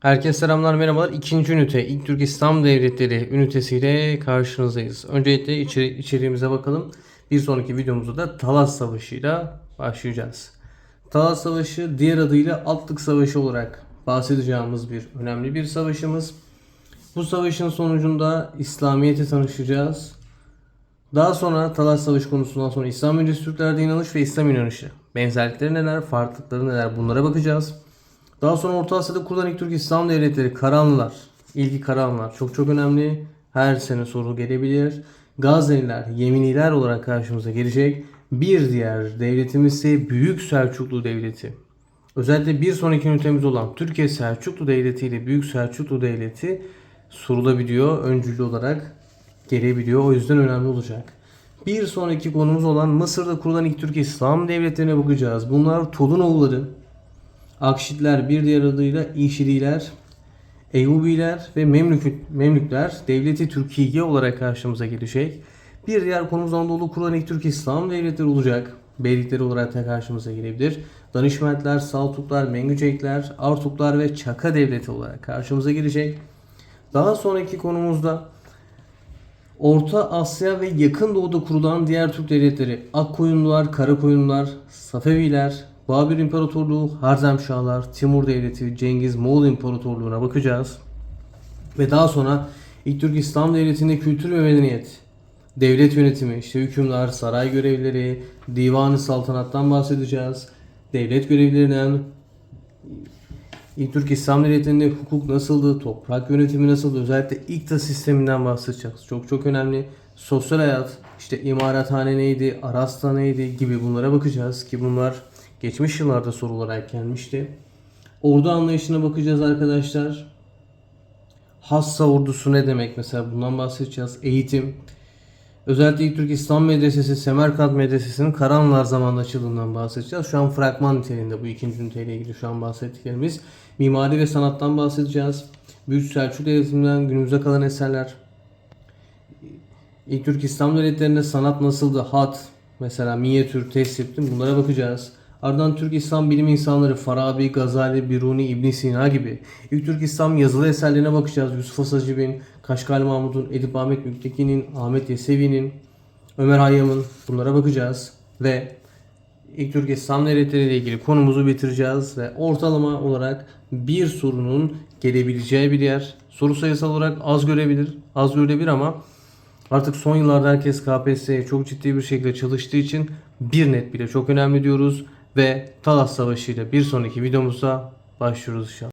Herkese selamlar merhabalar. İkinci ünite İlk Türk İslam Devletleri ünitesiyle karşınızdayız. Öncelikle içeri, içeriğimize bakalım. Bir sonraki videomuzda da Talas Savaşı'yla başlayacağız. Talas Savaşı diğer adıyla Altlık Savaşı olarak bahsedeceğimiz bir önemli bir savaşımız. Bu savaşın sonucunda İslamiyet'e tanışacağız. Daha sonra Talas Savaşı konusundan sonra İslam öncesi Türklerde inanış ve İslam inanışı. Benzerlikleri neler, farklılıkları neler bunlara bakacağız. Daha sonra Orta Asya'da kurulan ilk Türk İslam devletleri Karahanlılar. İlgi Karahanlılar çok çok önemli. Her sene soru gelebilir. Gazneliler, Yeminiler olarak karşımıza gelecek. Bir diğer devletimiz ise Büyük Selçuklu Devleti. Özellikle bir sonraki ünitemiz olan Türkiye Selçuklu Devleti ile Büyük Selçuklu Devleti sorulabiliyor. Öncüllü olarak gelebiliyor. O yüzden önemli olacak. Bir sonraki konumuz olan Mısır'da kurulan ilk Türk İslam devletlerine bakacağız. Bunlar Tolunoğulları, Akşitler bir diğer adıyla İşililer, Eyyubiler ve Memlük, Memlükler devleti Türkiye olarak karşımıza gelecek. Bir diğer konumuz Anadolu kurulan ilk Türk İslam devletleri olacak. Beylikleri olarak da karşımıza gelebilir. Danışmentler, Saltuklar, Mengücekler, Artuklar ve Çaka devleti olarak karşımıza gelecek. Daha sonraki konumuzda Orta Asya ve Yakın Doğu'da kurulan diğer Türk devletleri Akkoyunlular, Karakoyunlular, Safeviler, Babür İmparatorluğu, Harzemşahlar, Timur Devleti, Cengiz Moğol İmparatorluğu'na bakacağız. Ve daha sonra İlk Türk İslam Devleti'nde kültür ve medeniyet, devlet yönetimi, işte hükümler, saray görevlileri, divanı saltanattan bahsedeceğiz. Devlet görevlerinden, İlk Türk İslam Devleti'nde hukuk nasıldı, toprak yönetimi nasıldı, özellikle İKTA sisteminden bahsedeceğiz. Çok çok önemli. Sosyal hayat, işte imarathane neydi, arasta neydi gibi bunlara bakacağız ki bunlar geçmiş yıllarda soru olarak gelmişti. Ordu anlayışına bakacağız arkadaşlar. Hassa ordusu ne demek mesela bundan bahsedeceğiz. Eğitim. Özellikle İlk Türk İslam Medresesi, Semerkant Medresesi'nin Karahanlılar zamanında açıldığından bahsedeceğiz. Şu an fragman niteliğinde bu ikinci üniteyle ilgili şu an bahsettiklerimiz. Mimari ve sanattan bahsedeceğiz. Büyük Selçuk Devleti'nden günümüze kalan eserler. İlk Türk İslam devletlerinde sanat nasıldı? Hat, mesela minyatür, tesip bunlara bakacağız. Ardından Türk İslam bilim insanları Farabi, Gazali, Biruni, İbn Sina gibi ilk Türk İslam yazılı eserlerine bakacağız. Yusuf Asacib'in, Kaşgali Mahmud'un, Edip Ahmet Mükteki'nin, Ahmet Yesevi'nin, Ömer Hayyam'ın bunlara bakacağız. Ve ilk Türk İslam devletleri ile ilgili konumuzu bitireceğiz ve ortalama olarak bir sorunun gelebileceği bir yer. Soru sayısal olarak az görebilir, az görebilir ama Artık son yıllarda herkes KPSS'ye çok ciddi bir şekilde çalıştığı için bir net bile çok önemli diyoruz ve Talas Savaşı ile bir sonraki videomuzda başlıyoruz inşallah.